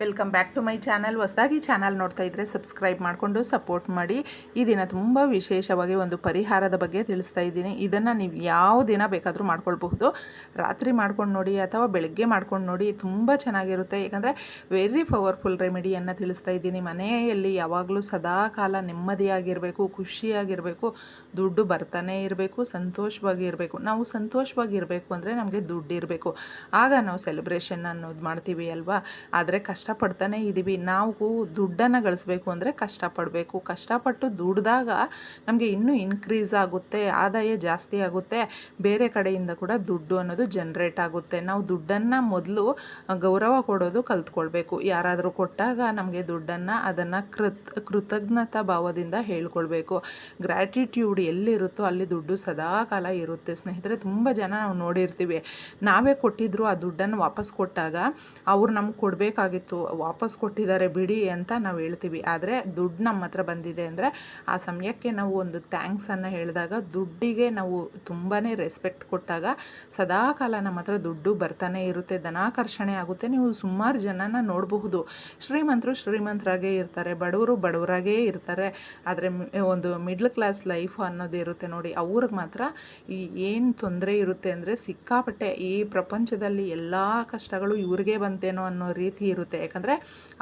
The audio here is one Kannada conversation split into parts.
Welcome back to my channel ಹೊಸದಾಗಿ ಚಾನಲ್ ನೋಡ್ತಾ ಇದ್ದರೆ ಸಬ್ಸ್ಕ್ರೈಬ್ ಮಾಡಿಕೊಂಡು ಸಪೋರ್ಟ್ ಮಾಡಿ. ಈ ದಿನ ತುಂಬ ವಿಶೇಷವಾಗಿ ಒಂದು ಪರಿಹಾರದ ಬಗ್ಗೆ ತಿಳಿಸ್ತಾ ಇದ್ದೀನಿ. ಇದನ್ನು ನೀವು ಯಾವ ದಿನ ಬೇಕಾದರೂ ಮಾಡ್ಕೊಳ್ಬಹುದು. ರಾತ್ರಿ ಮಾಡ್ಕೊಂಡು ನೋಡಿ ಅಥವಾ ಬೆಳಗ್ಗೆ ಮಾಡ್ಕೊಂಡು ನೋಡಿ ತುಂಬ ಚೆನ್ನಾಗಿರುತ್ತೆ. ಏಕೆಂದರೆ ವೆರಿ ಪವರ್ಫುಲ್ ರೆಮಿಡಿಯನ್ನು ತಿಳಿಸ್ತಾ ಇದ್ದೀನಿ. ಮನೆಯಲ್ಲಿ ಯಾವಾಗಲೂ ಸದಾ ಕಾಲ ನೆಮ್ಮದಿಯಾಗಿರಬೇಕು, ಖುಷಿಯಾಗಿರಬೇಕು, ದುಡ್ಡು ಬರ್ತಾನೆ ಇರಬೇಕು, ಸಂತೋಷವಾಗಿ ಇರಬೇಕು. ನಾವು ಸಂತೋಷವಾಗಿ ಇರಬೇಕು ಅಂದರೆ ನಮಗೆ ದುಡ್ಡು ಇರಬೇಕು. ಆಗ ನಾವು ಸೆಲೆಬ್ರೇಷನ್ ಅನ್ನೋದು ಮಾಡ್ತೀವಿ ಅಲ್ವಾ? ಆದರೆ ಕಷ್ಟಪಡ್ತಾನೆ ಇದ್ದೀವಿ ನಾವು ದುಡ್ಡನ್ನು ಗಳಿಸ್ಬೇಕು ಅಂದರೆ ಕಷ್ಟಪಡಬೇಕು. ಕಷ್ಟಪಟ್ಟು ದುಡ್ದಾಗ ನಮಗೆ ಇನ್ನೂ ಇನ್ಕ್ರೀಸ್ ಆಗುತ್ತೆ, ಆದಾಯ ಜಾಸ್ತಿ ಆಗುತ್ತೆ. ಬೇರೆ ಕಡೆಯಿಂದ ಕೂಡ ದುಡ್ಡು ಅನ್ನೋದು ಜನ್ರೇಟ್ ಆಗುತ್ತೆ. ನಾವು ದುಡ್ಡನ್ನು ಮೊದಲು ಗೌರವ ಕೊಡೋದು ಕಲ್ತ್ಕೊಳ್ಬೇಕು. ಯಾರಾದರೂ ಕೊಟ್ಟಾಗ ನಮಗೆ ದುಡ್ಡನ್ನು ಅದನ್ನು ಕೃತ್, ಕೃತಜ್ಞತಾ ಭಾವದಿಂದ ಹೇಳ್ಕೊಳ್ಬೇಕು. ಗ್ರ್ಯಾಟಿಟ್ಯೂಡ್ ಎಲ್ಲಿರುತ್ತೋ ಅಲ್ಲಿ ದುಡ್ಡು ಸದಾ ಕಾಲ ಇರುತ್ತೆ. ಸ್ನೇಹಿತರೆ, ತುಂಬ ಜನ ನಾವು ನೋಡಿರ್ತೀವಿ. ನಾವೇ ಕೊಟ್ಟಿದ್ರು ಆ ದುಡ್ಡನ್ನು ವಾಪಸ್ ಕೊಟ್ಟಾಗ ಅವ್ರು ನಮ್ಗೆ ಕೊಡಬೇಕಾಗಿತ್ತು. ವಾಪಸ್ ಕೊಟ್ಟಿದ್ದಾರೆ ಬಿಡಿ ಅಂತ ನಾವು ಹೇಳ್ತೀವಿ. ಆದರೆ ದುಡ್ಡು ನಮ್ಮ ಹತ್ರ ಬಂದಿದೆ ಅಂದರೆ ಆ ಸಮಯಕ್ಕೆ ನಾವು ಒಂದು ಥ್ಯಾಂಕ್ಸನ್ನು ಹೇಳಿದಾಗ ದುಡ್ಡಿಗೆ ನಾವು ತುಂಬಾ ರೆಸ್ಪೆಕ್ಟ್ ಕೊಟ್ಟಾಗ ಸದಾ ಕಾಲ ನಮ್ಮ ಹತ್ರ ದುಡ್ಡು ಬರ್ತಾನೆ ಇರುತ್ತೆ, ಧನಾಕರ್ಷಣೆ ಆಗುತ್ತೆ. ನೀವು ಸುಮಾರು ಜನನ ನೋಡಬಹುದು. ಶ್ರೀಮಂತರು ಶ್ರೀಮಂತರಾಗೇ ಇರ್ತಾರೆ, ಬಡವರು ಬಡವರಾಗೇ ಇರ್ತಾರೆ. ಆದರೆ ಒಂದು ಮಿಡ್ಲ್ ಕ್ಲಾಸ್ ಲೈಫ್ ಅನ್ನೋದು ಇರುತ್ತೆ ನೋಡಿ. ಅವ್ರಿಗೆ ಮಾತ್ರ ಈ ಏನು ತೊಂದರೆ ಇರುತ್ತೆ ಅಂದರೆ ಸಿಕ್ಕಾಪಟ್ಟೆ ಈ ಪ್ರಪಂಚದಲ್ಲಿ ಎಲ್ಲ ಕಷ್ಟಗಳು ಇವ್ರಿಗೆ ಬಂತೇನೋ ಅನ್ನೋ ರೀತಿ ಇರುತ್ತೆ. ಯಾಕಂದರೆ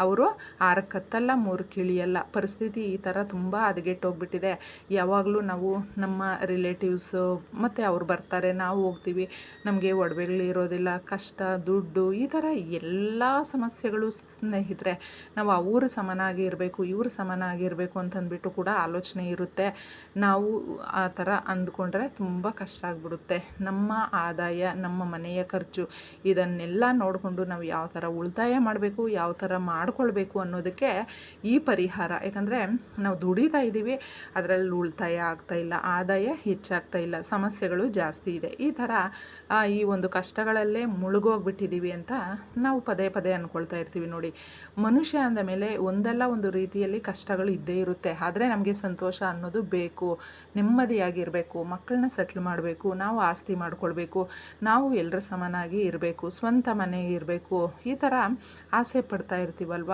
ಅವರು ಆರು ಕತ್ತಲ್ಲ, ಮೂರು ಕಿಳಿಯಲ್ಲ ಪರಿಸ್ಥಿತಿ ಈ ಥರ ತುಂಬ ಹದಗೆಟ್ಟೋಗ್ಬಿಟ್ಟಿದೆ. ಯಾವಾಗಲೂ ನಾವು ನಮ್ಮ ರಿಲೇಟಿವ್ಸು ಮತ್ತು ಅವ್ರು ಬರ್ತಾರೆ, ನಾವು ಹೋಗ್ತೀವಿ. ನಮಗೆ ಒಡವೆಗಳು ಇರೋದಿಲ್ಲ, ಕಷ್ಟ, ದುಡ್ಡು ಈ ಥರ ಎಲ್ಲ ಸಮಸ್ಯೆಗಳು ಸ್ನೇಹಿತರೆ. ನಾವು ಅವರು ಸಮನಾಗಿ ಇರಬೇಕು, ಇವರು ಸಮನಾಗಿ ಇರಬೇಕು ಅಂತಂದ್ಬಿಟ್ಟು ಕೂಡ ಆಲೋಚನೆ ಇರುತ್ತೆ. ನಾವು ಆ ಥರ ಅಂದ್ಕೊಂಡ್ರೆ ತುಂಬ ಕಷ್ಟ ಆಗ್ಬಿಡುತ್ತೆ. ನಮ್ಮ ಆದಾಯ, ನಮ್ಮ ಮನೆಯ ಖರ್ಚು ಇದನ್ನೆಲ್ಲ ನೋಡಿಕೊಂಡು ನಾವು ಯಾವ ಥರ ಉಳಿತಾಯ ಮಾಡಬೇಕು ಯಾವ ಥರ ಮಾಡ್ಕೊಳ್ಬೇಕು ಅನ್ನೋದಕ್ಕೆ ಈ ಪರಿಹಾರ. ಯಾಕಂದರೆ ನಾವು ದುಡಿತಾ ಇದ್ದೀವಿ, ಅದರಲ್ಲಿ ಉಳಿತಾಯ ಆಗ್ತಾ ಇಲ್ಲ, ಆದಾಯ ಹೆಚ್ಚಾಗ್ತಾ ಇಲ್ಲ, ಸಮಸ್ಯೆಗಳು ಜಾಸ್ತಿ ಇದೆ. ಈ ಥರ ಈ ಒಂದು ಕಷ್ಟಗಳಲ್ಲೇ ಮುಳುಗೋಗ್ಬಿಟ್ಟಿದ್ದೀವಿ ಅಂತ ನಾವು ಪದೇ ಪದೇ ಅಂದ್ಕೊಳ್ತಾ ಇರ್ತೀವಿ ನೋಡಿ. ಮನುಷ್ಯ ಅಂದ ಮೇಲೆ ಒಂದಲ್ಲ ಒಂದು ರೀತಿಯಲ್ಲಿ ಕಷ್ಟಗಳು ಇದ್ದೇ ಇರುತ್ತೆ. ಆದರೆ ನಮಗೆ ಸಂತೋಷ ಅನ್ನೋದು ಬೇಕು, ನೆಮ್ಮದಿಯಾಗಿರಬೇಕು, ಮಕ್ಕಳನ್ನ ಸೆಟ್ಲ್ ಮಾಡಬೇಕು, ನಾವು ಆಸ್ತಿ ಮಾಡ್ಕೊಳ್ಬೇಕು, ನಾವು ಎಲ್ಲರ ಸಮನಾಗಿ ಇರಬೇಕು, ಸ್ವಂತ ಮನೆ ಇರಬೇಕು, ಈ ಥರ ಆಸೆ ಪಡ್ತಾ ಇರ್ತೀವಲ್ವ?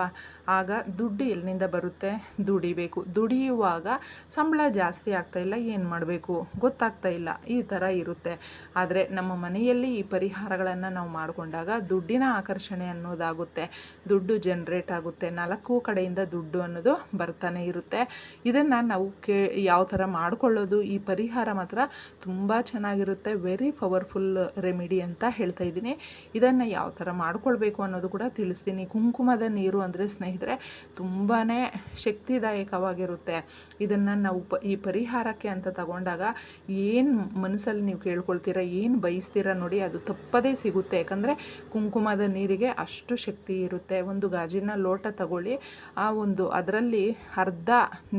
ಆಗ ದುಡ್ಡು ಎಲ್ಲಿಂದ ಬರುತ್ತೆ? ದುಡಿಬೇಕು. ದುಡಿಯುವಾಗ ಸಂಬಳ ಜಾಸ್ತಿ ಆಗ್ತಾ ಇಲ್ಲ, ಏನು ಮಾಡಬೇಕು? ಗೊತ್ತಾಗ್ತಾ ಇಲ್ಲ. ಈ ಥರ ಇರುತ್ತೆ. ಆದರೆ ನಮ್ಮ ಮನೆಯಲ್ಲಿ ಈ ಪರಿಹಾರಗಳನ್ನು ನಾವು ಮಾಡಿಕೊಂಡಾಗ ದುಡ್ಡಿನ ಆಕರ್ಷಣೆ ಅನ್ನೋದಾಗುತ್ತೆ. ದುಡ್ಡು ಜನ್ರೇಟ್ ಆಗುತ್ತೆ. ನಾಲ್ಕು ಕಡೆಯಿಂದ ದುಡ್ಡು ಅನ್ನೋದು ಬರ್ತಾನೆ ಇರುತ್ತೆ. ಇದನ್ನು ನಾವು ಕೇ, ಯಾವ ಥರ ಮಾಡಿಕೊಳ್ಳೋದು? ಈ ಪರಿಹಾರ ಮಾತ್ರ ತುಂಬ ಚೆನ್ನಾಗಿರುತ್ತೆ. ವೆರಿ ಪವರ್ಫುಲ್ ರೆಮಿಡಿ ಅಂತ ಹೇಳ್ತಾ ಇದ್ದೀನಿ. ಇದನ್ನು ಯಾವ ಥರ ಮಾಡ್ಕೊಳ್ಬೇಕು ಅನ್ನೋದು ಕೂಡ ತಿಳಿಸ್ತೀನಿ. ಕುಂಕುಮದ ನೀರು ಅಂದರೆ ಸ್ನೇಹಿತರೆ ತುಂಬಾ ಶಕ್ತಿದಾಯಕವಾಗಿರುತ್ತೆ. ಇದನ್ನು ನಾವು ಪ ಈ ಪರಿಹಾರಕ್ಕೆ ಅಂತ ತಗೊಂಡಾಗ ಏನು ಮನಸ್ಸಲ್ಲಿ ನೀವು ಕೇಳ್ಕೊಳ್ತೀರ, ಏನು ಬಯಸ್ತೀರ ನೋಡಿ ಅದು ತಪ್ಪದೇ ಸಿಗುತ್ತೆ. ಯಾಕಂದರೆ ಕುಂಕುಮದ ನೀರಿಗೆ ಅಷ್ಟು ಶಕ್ತಿ ಇರುತ್ತೆ. ಒಂದು ಗಾಜಿನ ಲೋಟ ತಗೊಳ್ಳಿ, ಆ ಒಂದು ಅದರಲ್ಲಿ ಅರ್ಧ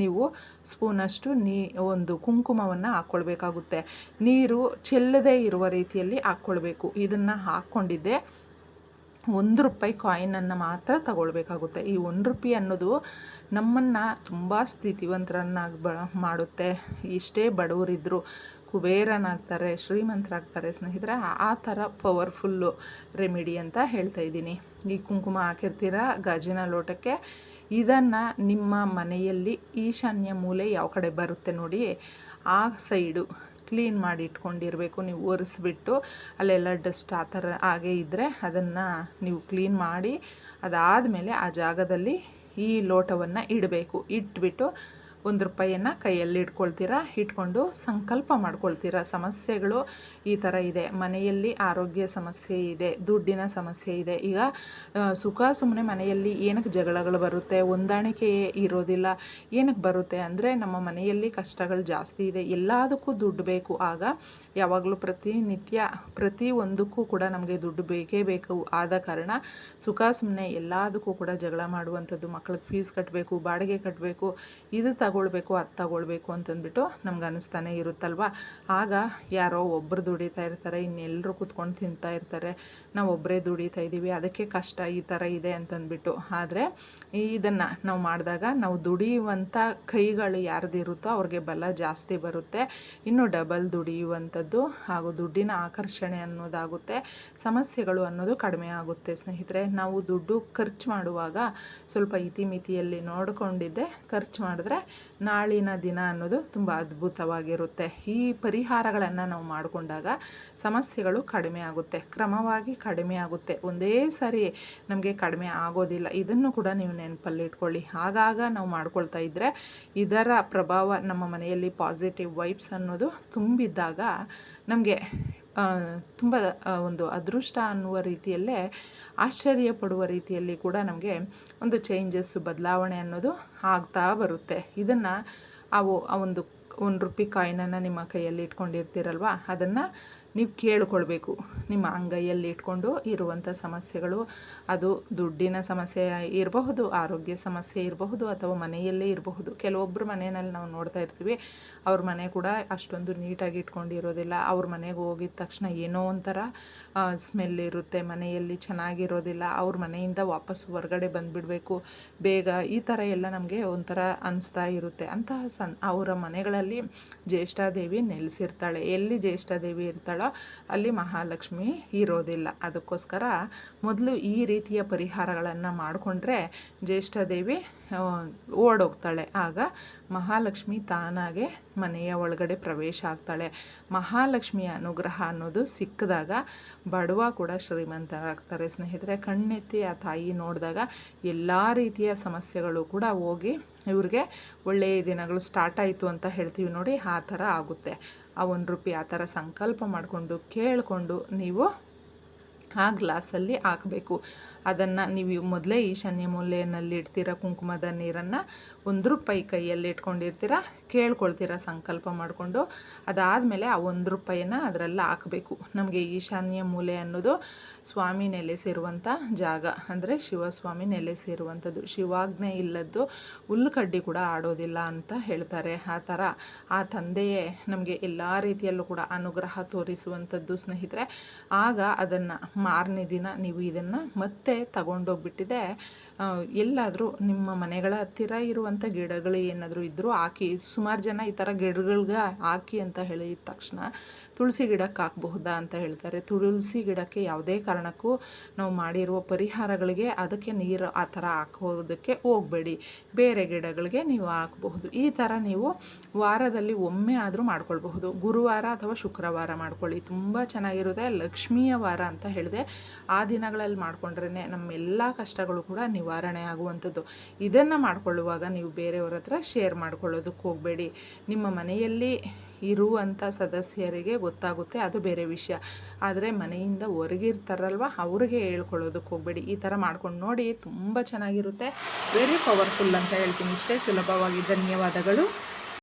ನೀವು ಸ್ಪೂನಷ್ಟು ನೀ, ಒಂದು ಕುಂಕುಮವನ್ನು ಹಾಕ್ಕೊಳ್ಬೇಕಾಗುತ್ತೆ. ನೀರು ಚೆಲ್ಲದೇ ಇರುವ ರೀತಿಯಲ್ಲಿ ಹಾಕ್ಕೊಳ್ಬೇಕು. ಇದನ್ನು ಹಾಕ್ಕೊಂಡಿದ್ದೆ. ಒಂದು ರೂಪಾಯಿ ಕಾಯಿನನ್ನು ಮಾತ್ರ ತಗೊಳ್ಬೇಕಾಗುತ್ತೆ. ಈ ಒಂದು ರೂಪಾಯಿ ಅನ್ನೋದು ನಮ್ಮನ್ನು ತುಂಬ ಸ್ಥಿತಿವಂತರನ್ನಾಗಿ ಬ, ಮಾಡುತ್ತೆ. ಎಷ್ಟೇ ಬಡವರಿದ್ದರು ಕುಬೇರನಾಗ್ತಾರೆ, ಶ್ರೀಮಂತರಾಗ್ತಾರೆ, ಸ್ನೇಹಿತರೆ, ಆ ಥರ ಪವರ್ಫುಲ್ಲು ರೆಮಿಡಿ ಅಂತ ಹೇಳ್ತಾ ಇದ್ದೀನಿ. ಈ ಕುಂಕುಮ ಹಾಕಿರ್ತೀರ, ಗಾಜಿನ ಲೋಟಕ್ಕೆ? ಇದನ್ನು ನಿಮ್ಮ ಮನೆಯಲ್ಲಿ ಈಶಾನ್ಯ ಮೂಲೆ ಯಾವ ಕಡೆ ಬರುತ್ತೆ ನೋಡಿ, ಆ ಸೈಡು ಕ್ಲೀನ್ ಮಾಡಿ ಇಟ್ಕೊಂಡಿರಬೇಕು, ನೀವು ಒರೆಸ್ಬಿಟ್ಟು ಅಲ್ಲೆಲ್ಲ ಡಸ್ಟ್ ಆ ಥರ ಹಾಗೆ ಇದ್ದರೆ ಅದನ್ನು ನೀವು ಕ್ಲೀನ್ ಮಾಡಿ ಅದಾದಮೇಲೆ ಆ ಜಾಗದಲ್ಲಿ ಈ ಲೋಟವನ್ನು ಇಡಬೇಕು. ಇಟ್ಬಿಟ್ಟು ಒಂದು ರೂಪಾಯಿಯನ್ನು ಕೈಯಲ್ಲಿ ಇಟ್ಕೊಳ್ತೀರಾ? ಇಟ್ಕೊಂಡು ಸಂಕಲ್ಪ ಮಾಡ್ಕೊಳ್ತೀರಾ? ಸಮಸ್ಯೆಗಳು ಈ ಥರ ಇದೆ. ಮನೆಯಲ್ಲಿ ಆರೋಗ್ಯ ಸಮಸ್ಯೆ ಇದೆ. ದುಡ್ಡಿನ ಸಮಸ್ಯೆ ಇದೆ. ಈಗ ಸುಖ ಸುಮ್ಮನೆ ಮನೆಯಲ್ಲಿ ಏನಕ್ಕೆ ಜಗಳಗಳು ಬರುತ್ತೆ? ಹೊಂದಾಣಿಕೆ ಇರೋದಿಲ್ಲ. ಏನಕ್ಕೆ ಬರುತ್ತೆ ಅಂದರೆ ನಮ್ಮ ಮನೆಯಲ್ಲಿ ಕಷ್ಟಗಳು ಜಾಸ್ತಿ ಇದೆ. ಎಲ್ಲದಕ್ಕೂ ದುಡ್ಡು ಬೇಕು. ಆಗ ಯಾವಾಗಲೂ ಪ್ರತಿನಿತ್ಯ ಪ್ರತಿ ಒಂದಕ್ಕೂ ಕೂಡ ನಮಗೆ ದುಡ್ಡು ಬೇಕೇ ಬೇಕು. ಆದ ಕಾರಣ ಸುಖ ಸುಮ್ಮನೆ ಎಲ್ಲದಕ್ಕೂ ಕೂಡ ಜಗಳ ಮಾಡುವಂಥದ್ದು. ಮಕ್ಕಳಿಗೆ ಫೀಸ್ ಕಟ್ಟಬೇಕು ಬಾಡಿಗೆ ಕಟ್ಟಬೇಕು ಇದು ತಗೊಂಡು ತಗೊಳ್ಬೇಕು, ಅದು ತಗೊಳ್ಬೇಕು ಅಂತಂದ್ಬಿಟ್ಟು ನಮ್ಗೆ ಅನ್ನಿಸ್ತಾನೆ ಇರುತ್ತಲ್ವ? ಆಗ ಯಾರೋ ಒಬ್ಬರು ದುಡಿತಾ ಇರ್ತಾರೆ ಇನ್ನೆಲ್ಲರೂ ಕೂತ್ಕೊಂಡು ತಿಂತಾ ಇರ್ತಾರೆ. ನಾವು ಒಬ್ಬರೇ ದುಡಿತಾ ಇದ್ದೀವಿ, ಅದಕ್ಕೆ ಕಷ್ಟ ಈ ಥರ ಇದೆ ಅಂತಂದ್ಬಿಟ್ಟು. ಆದರೆ ಇದನ್ನು ನಾವು ಮಾಡಿದಾಗ ನಾವು ದುಡಿಯುವಂಥ ಕೈಗಳು ಯಾರ್ದಿರುತ್ತೋ ಅವ್ರಿಗೆ ಬಲ ಜಾಸ್ತಿ ಬರುತ್ತೆ. ಇನ್ನು ಡಬಲ್ ದುಡಿಯುವಂಥದ್ದು ಹಾಗೂ ದುಡ್ಡಿನ ಆಕರ್ಷಣೆ ಅನ್ನೋದಾಗುತ್ತೆ, ಸಮಸ್ಯೆಗಳು ಅನ್ನೋದು ಕಡಿಮೆ ಆಗುತ್ತೆ. ಸ್ನೇಹಿತರೆ, ನಾವು ದುಡ್ಡು ಖರ್ಚು ಮಾಡುವಾಗ ಸ್ವಲ್ಪ ಇತಿಮಿತಿಯಲ್ಲಿ ನೋಡಿಕೊಂಡಿದ್ದೆ, ಖರ್ಚು ಮಾಡಿದ್ರೆ ನಾಳಿನ ದಿನ ಅನ್ನೋದು ತುಂಬ ಅದ್ಭುತವಾಗಿರುತ್ತೆ. ಈ ಪರಿಹಾರಗಳನ್ನು ನಾವು ಮಾಡಿಕೊಂಡಾಗ ಸಮಸ್ಯೆಗಳು ಕಡಿಮೆ ಆಗುತ್ತೆ. ಕ್ರಮವಾಗಿ ಕಡಿಮೆ ಆಗುತ್ತೆ. ಒಂದೇ ಸಾರಿ ನಮಗೆ ಕಡಿಮೆ ಆಗೋದಿಲ್ಲ. ಇದನ್ನು ಕೂಡ ನೀವು ನೆನಪಲ್ಲಿಟ್ಕೊಳ್ಳಿ ಆಗಾಗ ನಾವು ಮಾಡ್ಕೊಳ್ತಾ ಇದ್ದರೆ ಇದರ ಪ್ರಭಾವ ನಮ್ಮ ಮನೆಯಲ್ಲಿ ಪಾಸಿಟಿವ್ ವೈಬ್ಸ್ ಅನ್ನೋದು ತುಂಬಿದ್ದಾಗ ನಮಗೆ ತುಂಬ ಒಂದು ಅದೃಷ್ಟ ಅನ್ನುವ ರೀತಿಯಲ್ಲೇ ಆಶ್ಚರ್ಯ ಪಡುವ ರೀತಿಯಲ್ಲಿ ಕೂಡ ನಮಗೆ ಒಂದು ಚೇಂಜಸ್ಸು ಬದಲಾವಣೆ ಅನ್ನೋದು ಆಗ್ತಾ ಬರುತ್ತೆ. ಇದನ್ನು ಆ ಒಂದು ಒಂದು ರುಪಿ ಕಾಯಿನನ್ನು ನಿಮ್ಮ ಕೈಯಲ್ಲಿ ಇಟ್ಕೊಂಡಿರ್ತೀರಲ್ವ? ಅದನ್ನು ನೀವು ಕೇಳಿಕೊಳ್ಬೇಕು. ನಿಮ್ಮ ಅಂಗೈಯಲ್ಲಿ ಇಟ್ಕೊಂಡು ಇರುವಂಥ ಸಮಸ್ಯೆಗಳು, ಅದು ದುಡ್ಡಿನ ಸಮಸ್ಯೆ ಇರಬಹುದು, ಆರೋಗ್ಯ ಸಮಸ್ಯೆ ಇರಬಹುದು ಅಥವಾ ಮನೆಯಲ್ಲೇ ಇರಬಹುದು. ಕೆಲವೊಬ್ಬರು ಮನೆಯಲ್ಲಿ ನಾವು ನೋಡ್ತಾ ಇರ್ತೀವಿ, ಅವ್ರ ಮನೆ ಕೂಡ ಅಷ್ಟೊಂದು ನೀಟಾಗಿ ಇಟ್ಕೊಂಡಿರೋದಿಲ್ಲ. ಅವ್ರ ಮನೆಗೆ ಹೋಗಿದ ತಕ್ಷಣ ಏನೋ ಒಂಥರ ಸ್ಮೆಲ್ ಇರುತ್ತೆ, ಮನೆಯಲ್ಲಿ ಚೆನ್ನಾಗಿರೋದಿಲ್ಲ. ಅವ್ರ ಮನೆಯಿಂದ ವಾಪಸ್ ಹೊರಗಡೆ ಬಂದುಬಿಡಬೇಕು. ಬೇಗ ಈ ಥರ ಎಲ್ಲ ನಮಗೆ ಒಂಥರ ಅನಿಸ್ತಾ ಇರುತ್ತೆ. ಅಂತಹ ಸನ್, ಅವರ ಮನೆಗಳಲ್ಲಿ ಜ್ಯೇಷ್ಠಾದೇವಿ ನೆಲೆಸಿರ್ತಾಳೆ. ಎಲ್ಲಿ ಜ್ಯೇಷ್ಠಾದೇವಿ ಇರ್ತಾಳೋ ಅಲ್ಲಿ ಮಹಾಲಕ್ಷ್ಮಿ ಇರೋದಿಲ್ಲ. ಅದಕ್ಕೋಸ್ಕರ ಮೊದಲು ಈ ರೀತಿಯ ಪರಿಹಾರಗಳನ್ನು ಮಾಡಿಕೊಂಡ್ರೆ ಜ್ಯೇಷ್ಠದೇವಿ ಓಡೋಗ್ತಾಳೆ. ಆಗ ಮಹಾಲಕ್ಷ್ಮಿ ತಾನಾಗೆ ಮನೆಯ ಒಳಗಡೆ ಪ್ರವೇಶ ಆಗ್ತಾಳೆ. ಮಹಾಲಕ್ಷ್ಮಿಯ ಅನುಗ್ರಹ ಅನ್ನೋದು ಸಿಕ್ಕಿದಾಗ ಬಡವ ಕೂಡ ಶ್ರೀಮಂತರಾಗ್ತಾರೆ. ಸ್ನೇಹಿತರೆ, ಕಣ್ಣೆತ್ತಿ ಆ ತಾಯಿ ನೋಡಿದಾಗ ಎಲ್ಲ ರೀತಿಯ ಸಮಸ್ಯೆಗಳು ಕೂಡ ಹೋಗಿ ಇವ್ರಿಗೆ ಒಳ್ಳೆಯ ದಿನಗಳು ಸ್ಟಾರ್ಟ್ ಆಯಿತು ಅಂತ ಹೇಳ್ತೀವಿ ನೋಡಿ, ಆ ಥರ ಆಗುತ್ತೆ. ಆ ಒಂದು ರೂಪಾಯಿ ಆ ಥರ ಸಂಕಲ್ಪ ಮಾಡಿಕೊಂಡು ಕೇಳಿಕೊಂಡು ನೀವು ಆ ಗ್ಲಾಸಲ್ಲಿ ಹಾಕಬೇಕು. ಅದನ್ನು ನೀವು ಮೊದಲೇ ಈಶಾನ್ಯ ಮೂಲೆಯಲ್ಲಿ ಇಡ್ತೀರ, ಕುಂಕುಮದ ನೀರನ್ನು ಒಂದು ರೂಪಾಯಿ ಕೈಯಲ್ಲಿ ಇಟ್ಕೊಂಡಿರ್ತೀರ, ಕೇಳ್ಕೊಳ್ತೀರ ಸಂಕಲ್ಪ ಮಾಡಿಕೊಂಡು. ಅದಾದಮೇಲೆ ಆ ಒಂದು ರೂಪಾಯಿನ ಅದರಲ್ಲಿ ಹಾಕಬೇಕು. ನಮಗೆ ಈಶಾನ್ಯ ಮೂಲೆ ಅನ್ನೋದು ಸ್ವಾಮಿ ನೆಲೆಸಿರುವಂಥ ಜಾಗ. ಅಂದರೆ ಶಿವಸ್ವಾಮಿ ನೆಲೆಸಿರುವಂಥದ್ದು. ಶಿವಾಜ್ಞೆ ಇಲ್ಲದ್ದು ಹುಲ್ಲುಕಡ್ಡಿ ಕೂಡ ಆಡೋದಿಲ್ಲ ಅಂತ ಹೇಳ್ತಾರೆ. ಆ ಥರ ಆ ತಂದೆಯೇ ನಮಗೆ ಎಲ್ಲ ರೀತಿಯಲ್ಲೂ ಕೂಡ ಅನುಗ್ರಹ ತೋರಿಸುವಂಥದ್ದು ಸ್ನೇಹಿತರೆ. ಆಗ ಅದನ್ನು ಮಾರನೇ ದಿನ ನೀವು ಇದನ್ನು ಮತ್ತೆ ತಗೊಂಡೋಗ್ಬಿಟ್ಟಿದೆ. ಎಲ್ಲಾದರೂ ನಿಮ್ಮ ಮನೆಗಳ ಹತ್ತಿರ ಇರುವಂಥ ಗಿಡಗಳು ಏನಾದರೂ ಇದ್ದರೂ ಹಾಕಿ, ಸುಮಾರು ಜನ ಈ ಥರ ಗಿಡಗಳ್ಗೆ ಹಾಕಿ ಅಂತ ಹೇಳಿದ ತಕ್ಷಣ ತುಳಸಿ ಗಿಡಕ್ಕೆ ಹಾಕಬಹುದಾ ಅಂತ ಹೇಳ್ತಾರೆ. ತುಳಸಿ ಗಿಡಕ್ಕೆ ಯಾವುದೇ ಕಾರಣಕ್ಕೂ ನಾವು ಮಾಡಿರುವ ಪರಿಹಾರಗಳಿಗೆ ಅದಕ್ಕೆ ನೀರು ಆ ಥರ ಹಾಕೋದಕ್ಕೆ ಹೋಗಬೇಡಿ. ಬೇರೆ ಗಿಡಗಳಿಗೆ ನೀವು ಹಾಕಬಹುದು. ಈ ಥರ ನೀವು ವಾರದಲ್ಲಿ ಒಮ್ಮೆ ಆದರೂ ಮಾಡ್ಕೊಳ್ಬಹುದು. ಗುರುವಾರ ಅಥವಾ ಶುಕ್ರವಾರ ಮಾಡ್ಕೊಳ್ಳಿ. ತುಂಬ ಚೆನ್ನಾಗಿರುತ್ತೆ. ಲಕ್ಷ್ಮಿಯ ವಾರ ಅಂತ ಹೇಳಿದೆ ಆ ದಿನಗಳಲ್ಲಿ ಮಾಡಿಕೊಂಡ್ರೇ ನಮ್ಮೆಲ್ಲ ಕಷ್ಟಗಳು ಕೂಡ ನಿವಾರಣೆ ಆಗುವಂಥದ್ದು. ಇದನ್ನು ಮಾಡಿಕೊಳ್ಳುವಾಗ ನೀವು ಬೇರೆಯವ್ರ ಹತ್ರ ಶೇರ್ ಮಾಡ್ಕೊಳ್ಳೋದಕ್ಕೆ ಹೋಗಬೇಡಿ. ನಿಮ್ಮ ಮನೆಯಲ್ಲಿ ಇರುವಂಥ ಸದಸ್ಯರಿಗೆ ಗೊತ್ತಾಗುತ್ತೆ, ಅದು ಬೇರೆ ವಿಷಯ. ಆದರೆ ಮನೆಯಿಂದ ಹೊರಗಿರ್ತಾರಲ್ವ ಅವ್ರಿಗೆ ಹೇಳ್ಕೊಳ್ಳೋದಕ್ಕೆ ಹೋಗಬೇಡಿ. ಈ ಥರ ಮಾಡ್ಕೊಂಡು ನೋಡಿ, ತುಂಬ ಚೆನ್ನಾಗಿರುತ್ತೆ. ವೆರಿ ಪವರ್ಫುಲ್ ಅಂತ ಹೇಳ್ತೀನಿ. ಇಷ್ಟೇ ಸುಲಭವಾಗಿ. ಧನ್ಯವಾದಗಳು.